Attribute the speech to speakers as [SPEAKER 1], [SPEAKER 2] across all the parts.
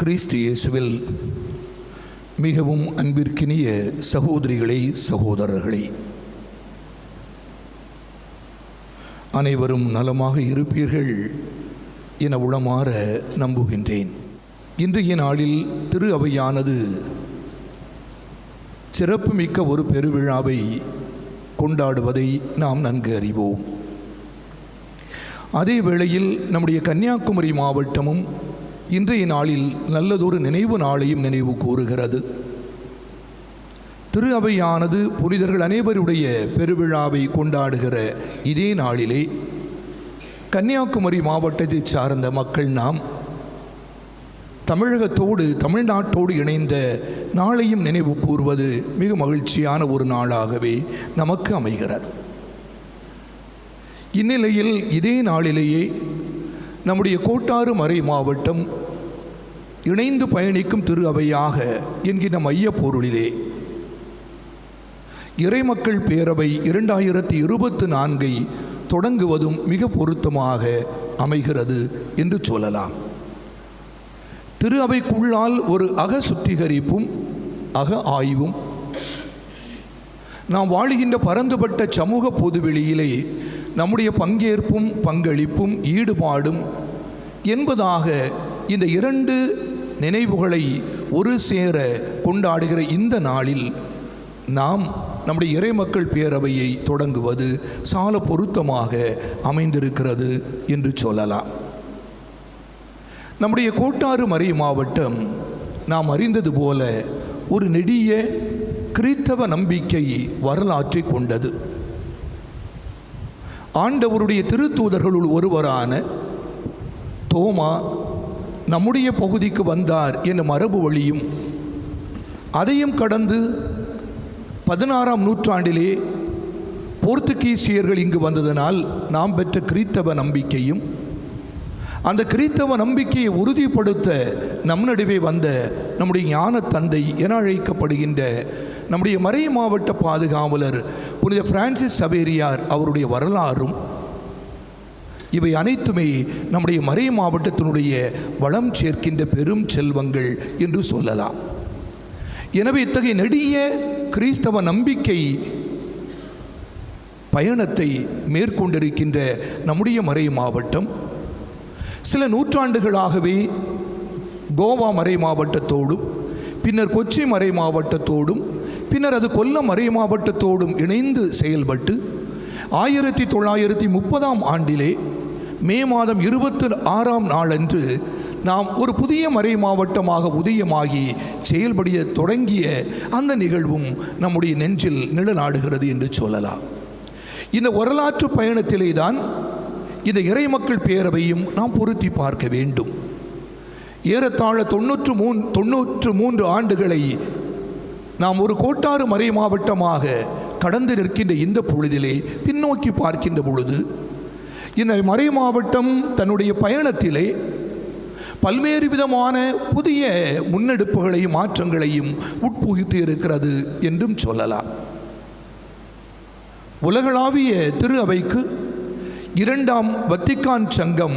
[SPEAKER 1] கிறிஸ்து இயேசுவில் மிகவும் அன்பிற்கினிய சகோதரிகளே சகோதரர்களே. அனைவரும் நலமாக இருப்பீர்கள் என உளமாற நம்புகின்றேன். இன்றைய நாளில் திரு அவையானது சிறப்புமிக்க ஒரு பெருவிழாவை கொண்டாடுவதை நாம் நன்கு அறிவோம். அதே வேளையில் நம்முடைய கன்னியாகுமரி மாவட்டமும் இன்றைய நாளில் நல்லதொரு நினைவு நாளையும் நினைவு கூறுகிறது. திரு அவையானது புனிதர்கள் அனைவருடைய பெருவிழாவை கொண்டாடுகிற இதே நாளிலே கன்னியாகுமரி மாவட்டத்தை சார்ந்த மக்கள் நாம் தமிழகத்தோடு தமிழ்நாட்டோடு இணைந்த நாளையும் நினைவு கூறுவது மிக மகிழ்ச்சியான ஒரு நாளாகவே நமக்கு அமைகிறது. இந்நிலையில் இதே நாளிலேயே நம்முடைய கோட்டாறு மறை மாவட்டம் இணைந்து பயணிக்கும் திரு அவையாக என்கிற மைய பொருளிலே. இறைமக்கள் பேரவை இரண்டாயிரத்தி இருபத்து நான்கை தொடங்குவதும் மிக பொருத்தமாக அமைகிறது என்று சொல்லலாம். திரு அவைக்குள்ளால் ஒரு அக சுத்திகரிப்பும் அக ஆய்வும். நாம் வாழுகின்ற பரந்துபட்ட சமூக பொதுவெளியிலே நம்முடைய பங்கேற்பும் பங்களிப்பும் ஈடுபாடும் என்பதாக இந்த இரண்டு நினைவுகளை ஒரு சேர கொண்டாடுகிற இந்த நாளில் நாம் நம்முடைய இறைமக்கள் பேரவையை தொடங்குவது சால பொருத்தமாக அமைந்திருக்கிறது என்று சொல்லலாம். நம்முடைய கோட்டாறு மறை மாவட்டம் நாம் அறிந்தது போல ஒரு நெடிய கிறித்தவ நம்பிக்கை வரலாற்றை கொண்டது. ஆண்டவருடைய திருத்தூதர்களுள் ஒருவரான தோமா நம்முடைய பகுதிக்கு வந்தார் என்ற மரபு வழியும் அதையும் கடந்து பதினாறாம் நூற்றாண்டிலே போர்த்துகீசியர்கள் இங்கு வந்ததனால் நாம் பெற்ற கிறித்தவ நம்பிக்கையும் அந்த கிறித்தவ நம்பிக்கையை உறுதிப்படுத்த நம் நடுவே வந்த நம்முடைய ஞான தந்தை என அழைக்கப்படுகின்ற நம்முடைய மறை மாவட்ட பாதுகாவலர் புனித பிரான்சிஸ் சவேரியார் அவருடைய வரலாறும் இவை அனைத்துமே நம்முடைய மறை மாவட்டத்தினுடைய வளம் சேர்க்கின்ற பெரும் செல்வங்கள் என்று சொல்லலாம். எனவே இத்தகைய நெடிய கிறிஸ்தவ நம்பிக்கை பயணத்தை மேற்கொண்டிருக்கின்ற நம்முடைய மறை மாவட்டம். சில நூற்றாண்டுகளாகவே கோவா மறை மாவட்டத்தோடும் பின்னர் கொச்சி மறை மாவட்டத்தோடும் பின்னர் அது கொல்லம் மறை மாவட்டத்தோடும் இணைந்து செயல்பட்டு ஆயிரத்தி தொள்ளாயிரத்தி முப்பதாம் ஆண்டிலே மே மாதம் இருபத்தி ஆறாம் நாளன்று நாம் ஒரு புதிய மறை மாவட்டமாக உதயமாகி செயல்படிய தொடங்கிய அந்த நிகழ்வும் நம்முடைய நெஞ்சில் நிழலாடுகிறது என்று சொல்லலாம். இந்த வரலாற்று பயணத்திலே தான் இந்த இறைமக்கள் பேரவையும் நாம் பொருத்தி பார்க்க வேண்டும். ஏறத்தாழ தொண்ணூற்று மூன் தொண்ணூற்று மூன்று ஆண்டுகளை நாம் ஒரு கோட்டாறு மறை மாவட்டமாக கடந்து நிற்கின்ற இந்த பொழுதிலே பின்னோக்கி பார்க்கின்ற பொழுது இந்த மறை மாவட்டம் தன்னுடைய பயணத்திலே பல்வேறு விதமான புதிய முன்னெடுப்புகளையும் மாற்றங்களையும் உட்புகித்து இருக்கிறது என்றும் சொல்லலாம். உலகளாவிய திரு அவைக்கு இரண்டாம் வத்திக்கான் சங்கம்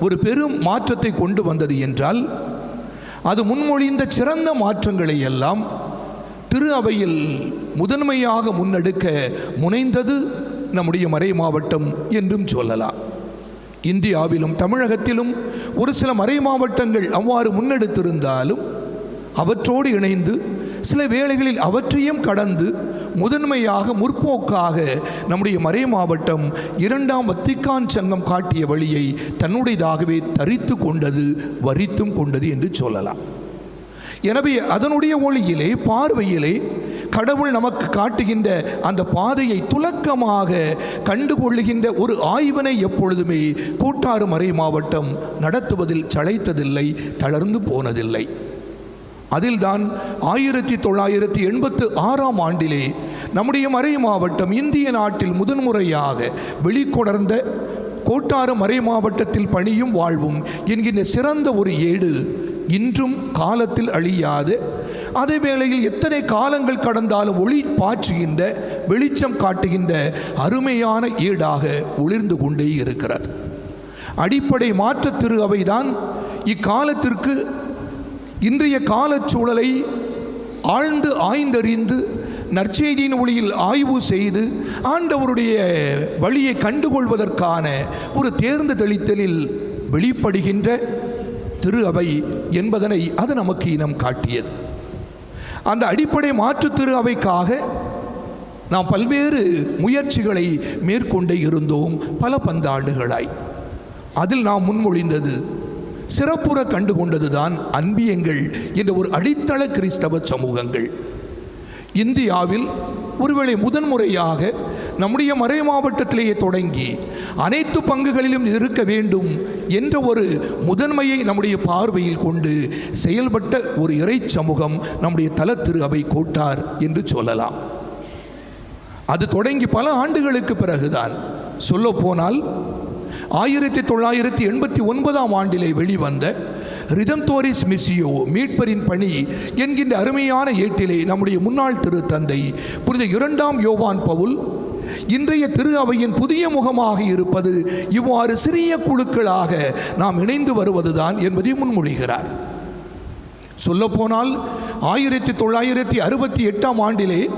[SPEAKER 1] ஒரு பெரும் மாற்றத்தை கொண்டு வந்தது என்றால் அது முன்மொழிந்த சிறந்த மாற்றங்களை எல்லாம் திரு அவையில் முதன்மையாக முன்னெடுக்க முனைந்தது நம்முடைய மறை மாவட்டம் என்றும் சொல்லலாம். இந்தியாவிலும் தமிழகத்திலும் ஒரு சில மறை மாவட்டங்கள் அவ்வாறு முன்னெடுத்திருந்தாலும் அவற்றோடு இணைந்து சில வேளைகளில் அவற்றையும் கடந்து முதன்மையாக முற்போக்காக நம்முடைய மறை மாவட்டம் இரண்டாம் வத்திக்கான் சங்கம் காட்டிய வழியை தன்னுடையதாகவே தரித்து கொண்டது வரித்தும் கொண்டது என்று சொல்லலாம். எனவே அதனுடைய ஒளியிலே பார்வையிலே கடவுள் நமக்கு காட்டுகின்ற அந்த பாதையை துலக்கமாக கண்டுகொள்ளுகின்ற ஒரு ஆய்வினை எப்பொழுதுமே கூட்டாறு மறை மாவட்டம் நடத்துவதில் சளைத்ததில்லை தளர்ந்து போனதில்லை. அதில்தான் ஆயிரத்தி தொள்ளாயிரத்தி எண்பத்து ஆறாம் ஆண்டிலே நம்முடைய மறை மாவட்டம் இந்திய நாட்டில் முதன்முறையாக வெளிக்கொணர்ந்த கோட்டாறு மறை மாவட்டத்தில் பணியும் வாழ்வும் என்கின்ற சிறந்த ஒரு ஏடு இன்றும் காலத்தில் அழியாது. அதே வேளையில் எத்தனை காலங்கள் கடந்தாலும் ஒளி பாய்ச்சுகின்ற வெளிச்சம் காட்டுகின்ற அருமையான ஈடாக ஒளிர்ந்து கொண்டே இருக்கிறது. அடிப்படை மாற்ற திரு அவைதான். இக்காலத்திற்கு இன்றைய காலச்சூழலை ஆழ்ந்து ஆய்ந்தறிந்து நற்செய்தியின் ஒளியில் ஆய்வு செய்து ஆண்டவருடைய வழியை கண்டுகொள்வதற்கான ஒரு தேர்ந்து தெளித்தலில் வெளிப்படுகின்ற திரு அவை என்பதனை அது நமக்கு இனம் காட்டியது. அந்த அடிப்படை மாற்று திரு அவைக்காக நாம் பல்வேறு முயற்சிகளை மேற்கொண்டே இருந்தோம் பல பந்தாண்டுகளாய். அதில் நாம் முன்மொழிந்தது சிறப்புற கண்டுகொண்டதுதான் அன்பியங்கள் என்ற ஒரு அடித்தள கிறிஸ்தவ சமூகங்கள். இந்தியாவில் ஒருவேளை முதன்முறையாக நம்முடைய மறை மாவட்டத்திலேயே தொடங்கி அனைத்து பங்குகளிலும் இருக்க வேண்டும் என்ற ஒரு முதன்மையை நம்முடைய பார்வையில் கொண்டு செயல்பட்ட ஒரு இறை சமூகம் நம்முடைய தல திரு அவை கோட்டார் என்று சொல்லலாம். அது தொடங்கி பல ஆண்டுகளுக்கு பிறகுதான். சொல்லப்போனால் ஆயிரத்தி தொள்ளாயிரத்தி எண்பத்தி ஒன்பதாம் ஆண்டிலே வெளிவந்த ரிதம் தோரிஸ் மிஸ்ஸியோ மீட்பரின் பணி என்கின்ற அருமையான ஏட்டிலே நம்முடைய முன்னாள் திருத்தந்தை புனித இரண்டாம் யோவான் பவுல் இன்றைய திரு அவையின் புதிய முகமாக இருப்பது இவ்வாறு சிறிய குழுக்களாக நாம் இணைந்து வருவதுதான் என்பதை முன்மொழிகிறார். சொல்லப்போனால் ஆயிரத்தி தொள்ளாயிரத்தி அறுபத்தி எட்டாம் ஆண்டிலே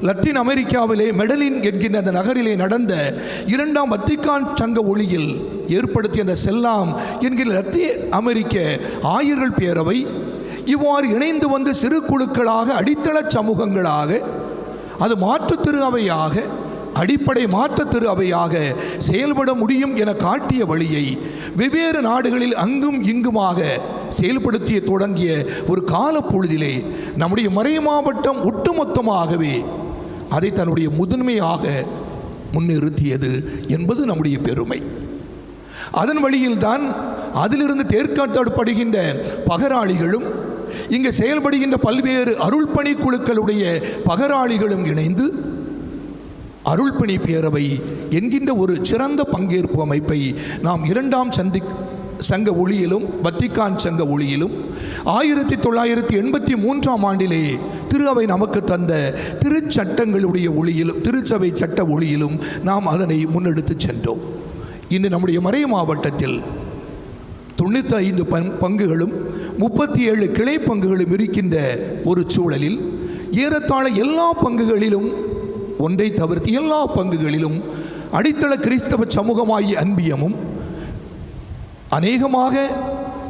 [SPEAKER 1] லத்தீன் அமெரிக்காவிலே மெடலின் என்கின்ற அந்த நகரிலே நடந்த இரண்டாம் வத்திக்கான் சங்க ஒளியில் ஏற்படுத்திய அந்த செல்லாம் என்கிற லத்தீன் அமெரிக்க ஆயர்கள் பேரவை இவ்வாறு இணைந்து வந்து சிறு குழுக்களாக அடித்தள சமூகங்களாக அது மாற்றுத் திரு அவையாக அடிப்படை மாற்றுத் திரு அவையாக செயல்பட முடியும் என காட்டிய வழியை வெவ்வேறு நாடுகளில் அங்கும் இங்குமாக செயல்படுத்திய தொடங்கிய ஒரு காலப்பொழுதிலே நம்முடைய மறை மாவட்டம் ஒட்டுமொத்தமாகவே அதை தன்னுடைய முதன்மையாக முன்னிறுத்தியது என்பது நம்முடைய பெருமை. அதன் வழியில்தான் அதிலிருந்து தேர்க்காட்டப்படுகின்ற பகராளிகளும் இங்கு செயல்படுகின்ற பல்வேறு அருள்பணி குழுக்களுடைய பகராளிகளும் இணைந்து அருள்பணி பேரவை என்கின்ற ஒரு சிறந்த பங்கேற்பு அமைப்பை நாம் இரண்டாம் சந்தி சங்க ஒளியிலும் வத்திக்கான் சங்க ஒளியிலும் ஆயிரத்தி தொள்ளாயிரத்தி எண்பத்தி மூன்றாம் ஆண்டிலே திரு அவை நமக்கு தந்த திருச்சட்டங்களுடைய ஒளியிலும் திருச்சபை சட்ட ஒளியிலும் நாம் அதனை முன்னெடுத்து சென்றோம். இன்று நம்முடைய மறை மாவட்டத்தில் தொண்ணூற்றி ஐந்து பங் பங்குகளும் முப்பத்தி ஏழு கிளை பங்குகளும் இருக்கின்ற ஒரு சூழலில் ஏறத்தாழ எல்லா பங்குகளிலும் ஒன்றை தவிர்த்து எல்லா பங்குகளிலும் அடித்தள கிறிஸ்தவ சமூகமாகிய அன்பியமும் அநேகமாக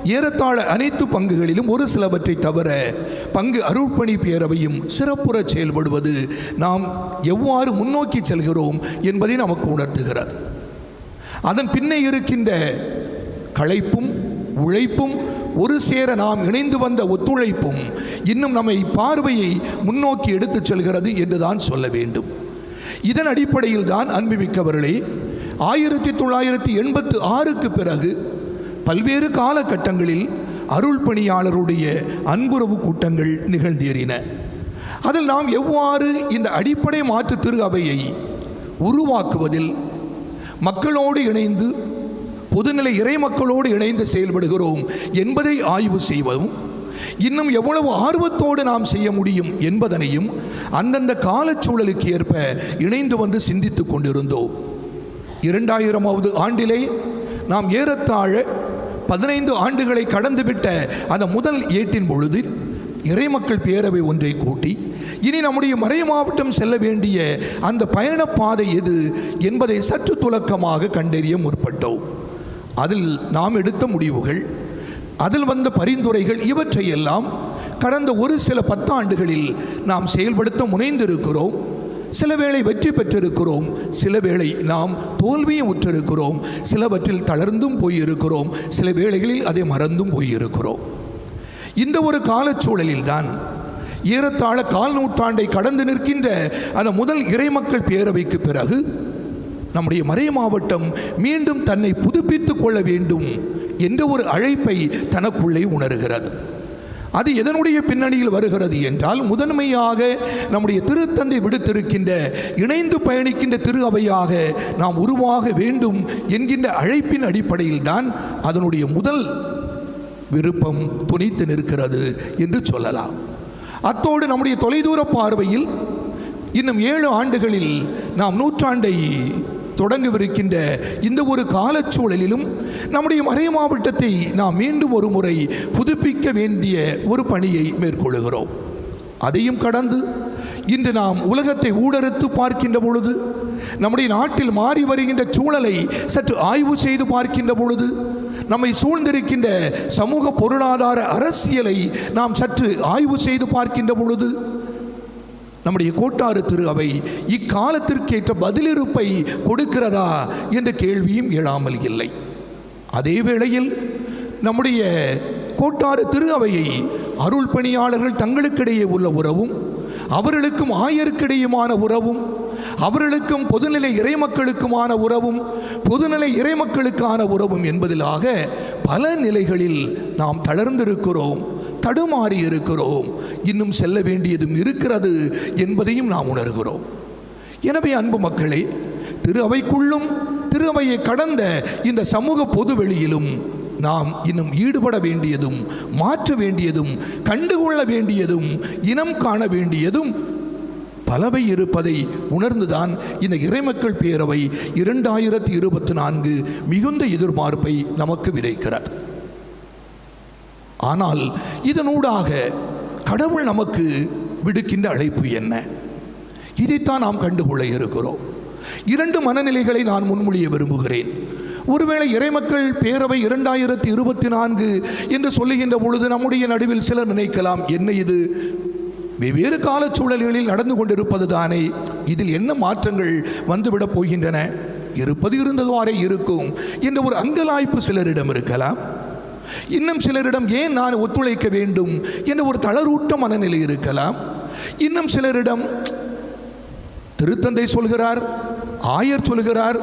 [SPEAKER 1] ஏறத்தாழ அனைத்து பங்குகளிலும் ஒரு சிலவற்றை தவிர பங்கு அருட்பணி பேரவையும் சிறப்புற செயல்படுவது நாம் எவ்வாறு முன்னோக்கி செல்கிறோம் என்பதை நமக்கு உணர்த்துகிறது. அதன் பின்னே இருக்கின்ற களைப்பும் உழைப்பும் ஒரு சேர நாம் இணைந்து வந்த ஒத்துழைப்பும் இன்னும் நம்மை பார்வையை முன்னோக்கி எடுத்துச் செல்கிறது என்றுதான் சொல்ல வேண்டும். இதன் அடிப்படையில் தான் அன்புமிக்கவர்களே ஆயிரத்தி தொள்ளாயிரத்தி எண்பத்து ஆறுக்கு பிறகு பல்வேறு காலகட்டங்களில் அருள் பணியாளருடைய அன்புறவு கூட்டங்கள் நிகழ்ந்தேறின. அதில் நாம் எவ்வாறு இந்த அடிப்படை மாற்று திரு அவையை உருவாக்குவதில் மக்களோடு இணைந்து பொதுநிலை இறை மக்களோடு இணைந்து செயல்படுகிறோம் என்பதை ஆய்வு செய்வதும் இன்னும் எவ்வளவு ஆர்வத்தோடு நாம் செய்ய முடியும் என்பதனையும் அந்தந்த காலச்சூழலுக்கு ஏற்ப இணைந்து வந்து சிந்தித்துக் கொண்டிருந்தோம். இரண்டாயிரமாவது ஆண்டிலே நாம் ஏறத்தாழ பதினைந்து ஆண்டுகளை கடந்துவிட்ட அந்த முதல் ஏட்டின் பொழுது இறைமக்கள் பேரவை ஒன்றை கூட்டி இனி நம்முடைய மறை மாவட்டம் செல்ல வேண்டிய அந்த பயணப்பாதை எது என்பதை சற்று துலக்கமாக கண்டறிய முற்பட்டோம். அதில் நாம் எடுத்த முடிவுகள் அதில் வந்த பரிந்துரைகள் இவற்றையெல்லாம் கடந்த ஒரு சில பத்தாண்டுகளில் நாம் செயல்படுத்த முனைந்திருக்கிறோம். சில வேளை வெற்றி பெற்றிருக்கிறோம். சில வேளை நாம் தோல்வியும் உற்றிருக்கிறோம். சிலவற்றில் தளர்ந்தும் போயிருக்கிறோம். சில வேளைகளில் அதை மறந்தும் போயிருக்கிறோம். இந்த ஒரு காலச்சூழலில்தான் ஏறத்தாழ கால் நூற்றாண்டை கடந்து நிற்கின்ற அந்த முதல் இறைமக்கள் பேரவைக்கு பிறகு நம்முடைய மறை மாவட்டம் மீண்டும் தன்னை புதுப்பித்துக் கொள்ள வேண்டும் என்ற ஒரு அழைப்பை தனக்குள்ளே உணர்கிறது. அது எதனுடைய பின்னணியில் வருகிறது என்றால் முதன்மையாக நம்முடைய திருத்தந்தை விடுத்திருக்கின்ற இணைந்து பயணிக்கின்ற திரு அவையாக நாம் உருவாக வேண்டும் என்கின்ற அழைப்பின் அடிப்படையில் தான் அதனுடைய முதல் விருப்பம் துணித்து நிற்கிறது என்று சொல்லலாம். அத்தோடு நம்முடைய தொலைதூர பார்வையில் இன்னும் ஏழு ஆண்டுகளில் நாம் நூற்றாண்டை தொடங்கவிருக்கின்ற இந்த ஒரு காலச்சூழலிலும் நம்முடைய மறை மாவட்டத்தை நாம் மீண்டும் ஒரு முறை புதுப்பிக்க வேண்டிய ஒரு பணியை மேற்கொள்கிறோம் அதையும் கடந்து இன்று நாம் உலகத்தை ஊடறுத்து பார்க்கின்ற பொழுது நம்முடைய நாட்டில் மாறி வருகின்ற சூழலை சற்று ஆய்வு செய்து பார்க்கின்ற பொழுது நம்மை சூழ்ந்திருக்கின்ற சமூக பொருளாதார அரசியலை நாம் சற்று ஆய்வு செய்து பார்க்கின்ற பொழுது நம்முடைய கோட்டாறு திரு அவை இக்காலத்திற்கேற்ற பதிலிருப்பை கொடுக்கிறதா என்ற கேள்வியும் எழாமல் இல்லை. அதே வேளையில் நம்முடைய கோட்டாறு திரு அவையை அருள் பணியாளர்கள் தங்களுக்கிடையே உள்ள உறவும் அவர்களுக்கும் ஆயருக்கிடையுமான உறவும் அவர்களுக்கும் பொதுநிலை இறைமக்களுக்குமான உறவும் பொதுநிலை இறைமக்களுக்கான உறவும் என்பதிலாக பல நிலைகளில் நாம் தளர்ந்திருக்கிறோம். தடுமாறி இருக்கிறோம். இன்னும் செல்ல வேண்டியதும் இருக்கிறது என்பதையும் நாம் உணர்கிறோம். எனவே அன்பு மக்களே திரு அவைக்குள்ளும் திரு அவையை கடந்த இந்த சமூக பொதுவெளியிலும் நாம் இன்னும் ஈடுபட வேண்டியதும் மாற்ற வேண்டியதும் கண்டுகொள்ள வேண்டியதும் இனம் காண வேண்டியதும் பலவை இருப்பதை உணர்ந்துதான் இந்த இறைமக்கள் பேரவை இரண்டாயிரத்தி இருபத்தி நான்கு மிகுந்த எதிர்பார்ப்பை நமக்கு விதைக்கிறார் ஆனால் இதனூடாக கடவுள் நமக்கு விடுக்கின்ற அழைப்பு என்ன? இதைத்தான் நாம் கண்டுகொள்ள இருக்கிறோம். இரண்டு மனநிலைகளை நான் முன்மொழிய விரும்புகிறேன். ஒருவேளை இறைமக்கள் பேரவை இரண்டாயிரத்தி இருபத்தி நான்கு என்று சொல்லுகின்ற பொழுது நம்முடைய நடுவில் சிலர் நினைக்கலாம் என்ன இது? வெவ்வேறு காலச்சூழல்களில் நடந்து கொண்டிருப்பது தானே. இதில் என்ன மாற்றங்கள் வந்துவிடப் போகின்றன? இருப்பது இருந்ததுவாறே இருக்கும் என்ற ஒரு அங்கலாய்ப்பு சிலரிடம் இருக்கலாம். இன்னும் சிலரிடம் ஏன் நான் ஒத்துழைக்க வேண்டும் என்ற ஒரு தளரூட்ட மனநிலை இருக்கலாம். இன்னும் சிலரிடம் திருத்தந்தை சொல்கிறார் ஆயர் சொல்கிறார்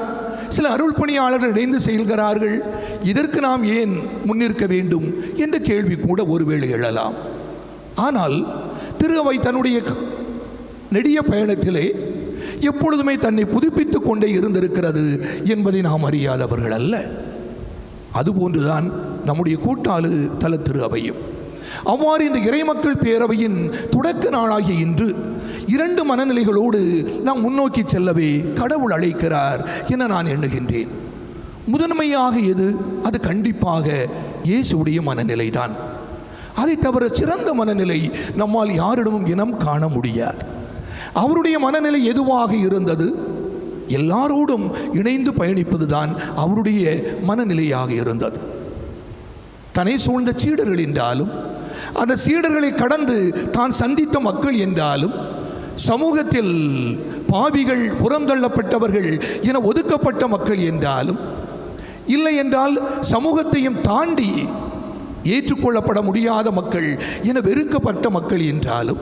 [SPEAKER 1] சில அருள் பணியாளர்கள் இணைந்து செயல்கிறார்கள் இதற்கு நாம் ஏன் முன்னிற்க வேண்டும் என்ற கேள்வி கூட ஒருவேளை எழலாம். ஆனால் திரு அவை தன்னுடைய நெடிய பயணத்திலே எப்பொழுதுமே தன்னை புதுப்பித்துக் கொண்டே இருந்திருக்கிறது என்பதை நாம் அறியாதவர்கள் அல்ல. அதுபோன்றுதான் நம்முடைய கூட்டாளு தல திரு அவையும். அவ்வாறு இந்த இறைமக்கள் பேரவையின் தொடக்க நாளாகிய இன்று இரண்டு மனநிலைகளோடு நாம் முன்னோக்கி செல்லவே கடவுள் அழைக்கிறார் என நான் எண்ணுகின்றேன். முதன்மையாக எது? அது கண்டிப்பாக இயேசுடைய மனநிலைதான். அதை தவிர சிறந்த மனநிலை நம்மால் யாரிடமும் இனம் காண முடியாது. அவருடைய மனநிலை எதுவாக இருந்தது? எல்லாரோடும் இணைந்து பயணிப்பதுதான் அவருடைய மனநிலையாக இருந்தது. தன்னை சூழ்ந்த சீடர்கள் என்றாலும் அந்த சீடர்களை கடந்து தான் சந்தித்த மக்கள் என்றாலும் சமூகத்தில் பாவிகள் புறந்தள்ளப்பட்டவர்கள் என ஒதுக்கப்பட்ட மக்கள் என்றாலும் இல்லை என்றால் சமூகத்தையும் தாண்டி ஏற்றுக்கொள்ளப்பட முடியாத மக்கள் என வெறுக்கப்பட்ட மக்கள் என்றாலும்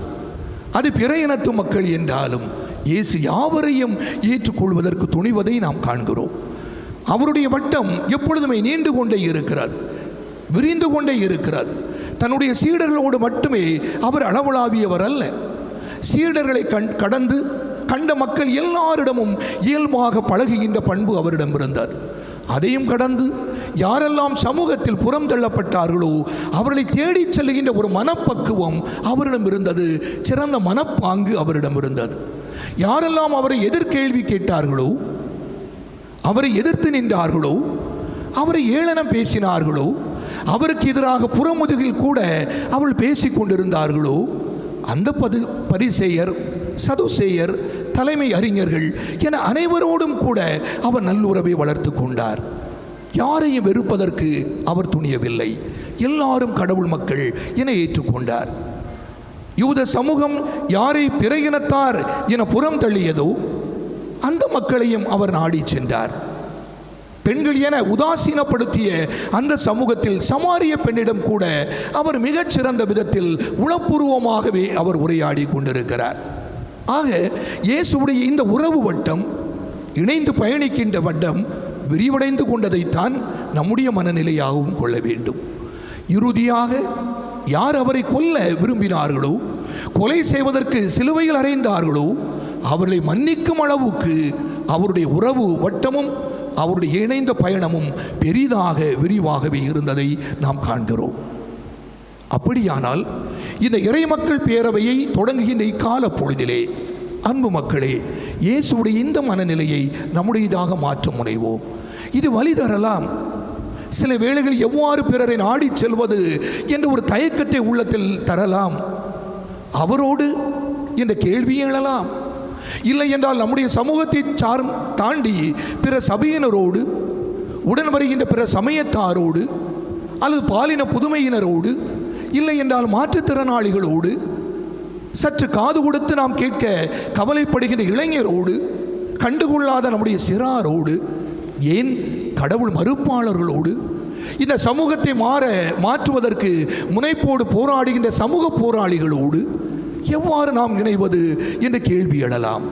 [SPEAKER 1] அது பிற இனத்து மக்கள் என்றாலும் இயேசு யாவரையும் ஏற்றுக்கொள்வதற்கு துணிவதை நாம் காண்கிறோம். அவருடைய வட்டம் எப்பொழுதுமே நீண்டு கொண்டே இருக்கிறார் விரிந்து கொண்டே இருக்கிறார் தன்னுடைய சீடர்களோடு மட்டுமே அவர் அளவலாவியவர் அல்ல. சீடர்களை கண் கடந்து கண்ட மக்கள் எல்லாரிடமும் இயல்பாக பழகுகின்ற பண்பு அவரிடம் இருந்தது. அதையும் கடந்து யாரெல்லாம் சமூகத்தில் புறம் தள்ளப்பட்டார்களோ அவர்களை தேடிச் செல்லுகின்ற ஒரு மனப்பக்குவம் அவரிடம் இருந்தது. சிறந்த மனப்பாங்கு அவரிடம் இருந்தது. யாரெல்லாம் அவரை எதிர்கேள்வி கேட்டார்களோ அவரை எதிர்த்து நின்றார்களோ அவரை ஏளனம் பேசினார்களோ அவருக்கு எதிராக புறமுதுகில் கூட அவள் பேசி கொண்டிருந்தார்களோ அந்த பது பரிசேயர் சதுசேயர் தலைமை அறிஞர்கள் என அனைவரோடும் கூட அவர் நல்லுறவை வளர்த்து கொண்டார். யாரையும் வெறுப்பதற்கு அவர் துணியவில்லை. எல்லாரும் கடவுள் மக்கள் என ஏற்றுக்கொண்டார். யூத சமூகம் யாரை பிற இனத்தார் என புறம் தள்ளியதோ அந்த மக்களையும் அவர் நாடி சென்றார். பெண்கள் என உதாசீனப்படுத்திய அந்த சமூகத்தில் சமாரிய பெண்ணிடம் கூட அவர் மிகச்சிறந்த விதத்தில் உளப்பூர்வமாகவே அவர் உரையாடி கொண்டிருக்கிறார். ஆக இயேசுடைய இந்த உறவு வட்டம் இணைந்து பயணிக்கின்ற வட்டம் விரிவடைந்து கொண்டதைத்தான் நம்முடைய மனநிலையாகவும் கொள்ள வேண்டும். இறுதியாக யார் அவரை கொல்ல விரும்பினார்களோ கொலை செய்வதற்கு சிலுவையில் அறைந்தார்களோ அவர்களை மன்னிக்கும் அளவுக்கு அவருடைய உறவு வட்டமும் அவருடைய இணைந்த பயணமும் பெரிதாக விரிவாகவே இருந்ததை நாம் காண்கிறோம். அப்படியானால் இந்த இறைமக்கள் பேரவையை தொடங்குகின்ற இக்கால பொழுதிலே அன்பு மக்களே இயேசுடைய இந்த மனநிலையை நம்முடையதாக மாற்ற முனைவோம். இது வழி தரலாம். சில வேளைகள் எவ்வாறு பிறரை நாடிச் செல்வது என்ற ஒரு தயக்கத்தை உள்ளத்தில் தரலாம். அவரோடு என்ற கேள்வியை எழலாம். இல்லை என்றால் நம்முடைய சமூகத்தை சார் தாண்டி பிற சபையினரோடு உடன் வருகின்ற பிற சமயத்தாரோடு அல்லது பாலின புதுமையினரோடு இல்லை என்றால் மாற்றுத்திறனாளிகளோடு சற்று காது கொடுத்து நாம் கேட்க கவலைப்படுகின்ற இளைஞரோடு கண்டுகொள்ளாத நம்முடைய சிறாரோடு ஏன் கடவுள் மறுப்பாளர்களோடு இந்த சமூகத்தை மாற மாற்றுவதற்கு முனைப்போடு போராடுகின்ற சமூக போராளிகளோடு எவ்வாறு நாம் இணைவது என்ற கேள்வி எழலாம்.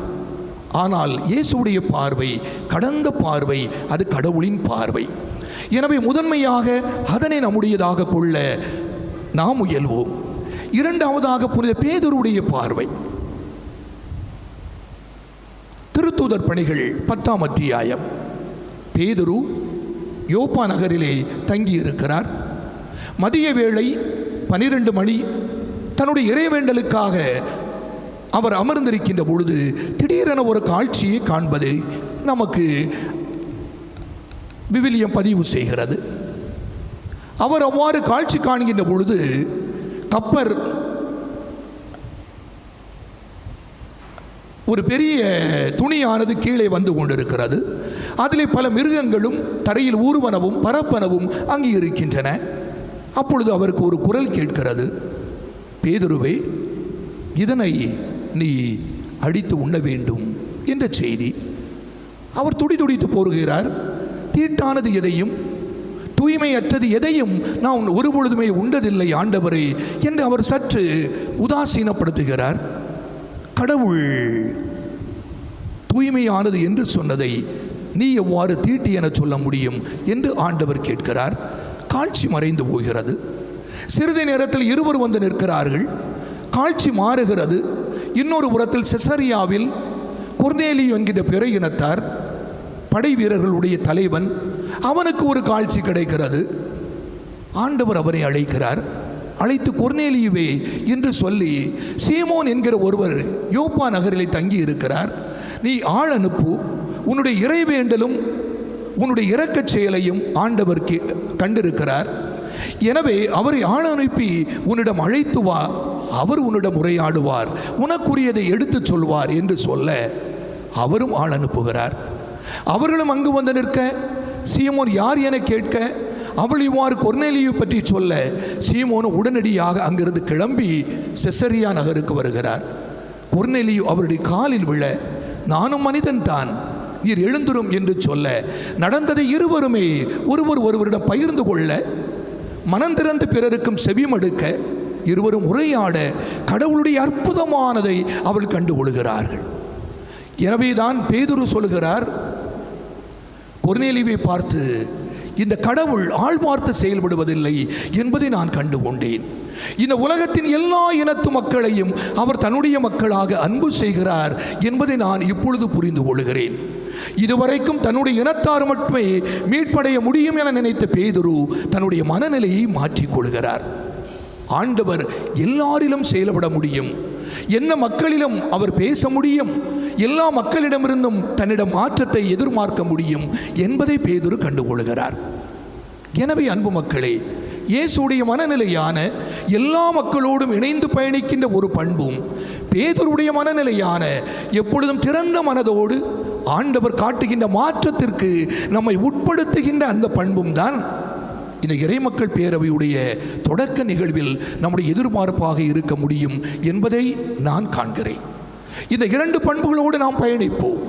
[SPEAKER 1] ஆனால் இயேசுடைய பார்வை கடந்த பார்வை அது கடவுளின் பார்வை. எனவே முதன்மையாக அதனை நம்முடையதாக கொள்ள நாம் முயல்வோம். இரண்டாவதாக புனித பேதருடைய பார்வை. திருத்தூதர் பணிகள் பத்தாம் அத்தியாயம். பேதுரு யோப்பா நகரிலே தங்கியிருக்கிறார். மதிய வேளை பனிரெண்டு மணி தன்னுடைய இறைவேண்டலுக்காக அவர் அமர்ந்திருக்கின்ற பொழுது திடீரென ஒரு காட்சியை காண்பது நமக்கு விவிலியம் பதிவு செய்கிறது. அவர் அவ்வாறு காட்சி காண்கின்ற பொழுது கப்பர் ஒரு பெரிய துணியானது கீழே வந்து கொண்டிருக்கிறது. அதிலே பல மிருகங்களும் தரையில் ஊர்வனவும் பரப்பனவும் அங்கே இருக்கின்றன. அப்பொழுது அவருக்கு ஒரு குரல் கேட்கிறது. பேதுருவே இதனை நீ அடித்து உண்ண வேண்டும் என்ற செய்தி. அவர் துடி துடித்து போருகிறார். தீட்டானது எதையும் தூய்மையற்றது எதையும் நான் ஒருபொழுதுமே உண்டதில்லை ஆண்டவரே என்று அவர் சற்று உதாசீனப்படுத்துகிறார். கடவுள் தூய்மையானது என்று சொன்னதை நீ எவ்வாறு தீட்டி என சொல்ல முடியும் என்று ஆண்டவர் கேட்கிறார். காட்சி மறைந்து போகிறது. சிறிது நேரத்தில் இருவர் வந்து நிற்கிறார்கள். காட்சி மாறுகிறது. இன்னொரு புறத்தில் செசரியாவில் கொர்னேலி என்கிற பிற இனத்தார். படை வீரர்களுடைய தலைவன் அவனுக்கு ஒரு காட்சி கிடைக்கிறது. ஆண்டவர் அவரை அழைக்கிறார். அழைத்து கொர்னேலியுவே என்று சொல்லி சீமோன் என்கிற ஒருவர் யோப்பா நகரில் தங்கி இருக்கிறார் நீ ஆள் அனுப்பு உன்னுடைய இறைவேண்டலும் உன்னுடைய இரக்கச் செயலையும் ஆண்டவர் கே- கண்டிருக்கிறார். எனவே அவரை ஆள் அனுப்பி உன்னிடம் அழைத்து வா அவர் உன்னிடம் உரையாடுவார். உனக்குரியதை எடுத்துச் சொல்வார் என்று சொல்ல அவரும் ஆள் அனுப்புகிறார். அவர்களும் அங்கு வந்து நிற்க சீமோன் யார் என கேட்க அவள் இவ்வாறு கொர்நேலியை பற்றி சொல்ல சீமோன் உடனடியாக அங்கிருந்து கிளம்பி செசரியா நகருக்கு வருகிறார். கொர்நேலியு அவருடைய காலில் விழ நானும் மனிதன் தான். நீர் எழுந்துரும் என்று சொல்ல நடந்ததை இருவருமே ஒருவர் ஒருவரிடம் பகிர்ந்து கொள்ள மனந்திறந்து பிறருக்கும் செவிமடுக்க இருவரும் உரையாட கடவுளுடைய அற்புதமானதை அவள் கண்டுகொள்கிறார்கள் எனவேதான் பேதுரு சொல்கிறார் கொர்நேலிவை பார்த்து இந்த கடவுள் ஆள் பார்த்து செயல்படுவதில்லை என்பதை நான் கண்டு கொண்டேன். இந்த உலகத்தின் எல்லா இனத்து மக்களையும் அவர் தன்னுடைய மக்களாக அன்பு செய்கிறார் என்பதை நான் இப்பொழுது புரிந்து கொள்கிறேன். இதுவரைக்கும் தன்னுடைய இனத்தார் மட்டுமே மீட்படைய முடியும் என நினைத்த பேதுரு தன்னுடைய மனநிலையை மாற்றிக் கொள்கிறார். ஆண்டவர் எல்லாரிலும் செயல்பட முடியும். என்ன மக்களிலும் அவர் பேச முடியும். எல்லா மக்களிடமிருந்தும் தன்னிடம் மாற்றத்தை எதிர்பார்க்க முடியும் என்பதை பேதுரு கண்டுகொள்கிறார். எனவே அன்பு மக்களே இயேசுடைய மனநிலையான எல்லா மக்களோடும் இணைந்து பயணிக்கின்ற ஒரு பண்பும் பேதருடைய மனநிலையான எப்பொழுதும் திறந்த மனதோடு ஆண்டவர் காட்டுகின்ற மாற்றத்திற்கு நம்மை உட்படுத்துகின்ற அந்த பண்பும் தான் இந்த இறைமக்கள் பேரவையுடைய தொடக்க நிகழ்வில் நம்முடைய எதிர்பார்ப்பாக இருக்க முடியும் என்பதை நான் காண்கிறேன். இந்த இரண்டு பண்புகளோடு நாம் பயணிப்போம்.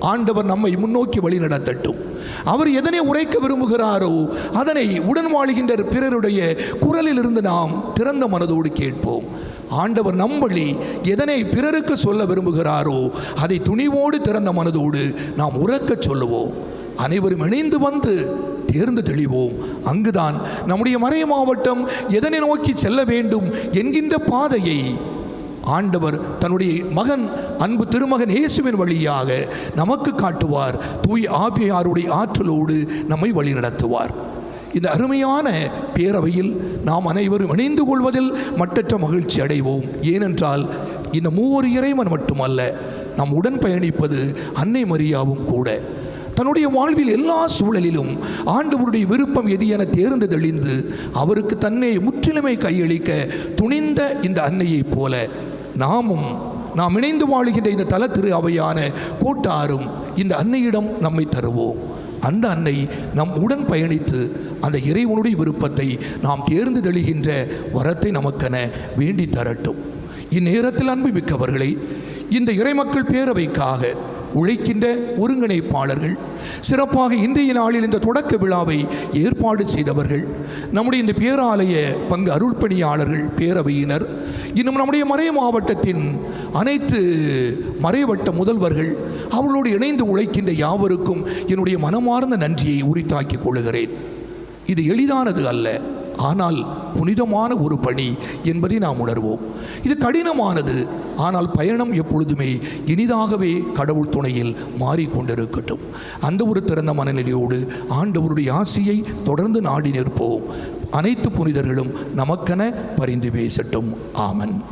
[SPEAKER 1] ஆண்டவர் நம்மை முன்னோக்கி வழி நடத்தட்டும். அவர் எதனை உரைக்க விரும்புகிறாரோ அதனை உடன் வாழுகின்ற பிறருடைய குரலிலிருந்து நாம் திறந்த மனதோடு கேட்போம். ஆண்டவர் நம்பளி எதனை பிறருக்கு சொல்ல விரும்புகிறாரோ அதை துணிவோடு திறந்த மனதோடு நாம் உறக்கச் சொல்லுவோம். அனைவரும் இணைந்து வந்து தேர்ந்து தெளிவோம். அங்குதான் நம்முடைய மறை மாவட்டம் எதனை நோக்கி செல்ல வேண்டும் என்கின்ற பாதையை ஆண்டவர் தன்னுடைய மகன் அன்பு திருமகன் இயேசுவின் வழியாக நமக்கு காட்டுவார். தூய் ஆவியாருடைய ஆற்றலோடு நம்மை வழிநடத்துவார். இந்த அருமையான பேரவையில் நாம் அனைவரும் இணைந்து கொள்வதில் மட்டற்ற மகிழ்ச்சி அடைவோம். ஏனென்றால் இந்த மூவர் இறைவன் மட்டுமல்ல நாம் உடன் பயணிப்பது அன்னை மரியாவும் கூட. தன்னுடைய வாழ்வில் எல்லா சூழலிலும் ஆண்டவருடைய விருப்பம் எது என தேர்ந்து தெளிந்து அவருக்கு தன்னை முற்றிலுமை கையளிக்க துணிந்த இந்த அன்னையைப் போல நாமும் நாம் இணைந்து வாழுகின்ற இந்த தல திரு அவையான கோட்டாரும் இந்த அன்னையிடம் நம்மை தருவோம். அந்த அன்னை நம் உடன் பயணித்து அந்த இறைவனுடைய விருப்பத்தை நாம் தேர்ந்து தெளிகின்ற வரத்தை நமக்கென வேண்டி தரட்டும். இந்நேரத்தில் அன்புமிக்கவர்களை இந்த இறைமக்கள் பேரவைக்காக உழைக்கின்ற ஒருங்கிணைப்பாளர்கள் சிறப்பாக இன்றைய நாளில் இந்த தொடக்க விழாவை ஏற்பாடு செய்தவர்கள் நம்முடைய இந்த பேராலய பங்கு அருள்பணியாளர்கள் பேரவையினர் இன்னும் நம்முடைய மறை மாவட்டத்தின் அனைத்து மறைவட்ட முதல்வர்கள் அவர்களோடு இணைந்து உழைக்கின்ற யாவருக்கும் என்னுடைய மனமார்ந்த நன்றியை உரித்தாக்கிக் கொள்கிறேன் இது எளிதானது அல்ல ஆனால் புனிதமான ஒரு பணி என்பதை நாம் உணர்வோம். இது கடினமானது ஆனால் பயணம் எப்பொழுதுமே இனிதாகவே கடவுள் துணையில் மாறிக்கொண்டிருக்கட்டும். அந்த ஒரு திறந்த மனநிலையோடு ஆண்டவருடைய ஆசையை தொடர்ந்து நாடி நிற்போம். அனைத்து புனிதர்களும் நமக்கென பரிந்து பேசட்டும். ஆமன்.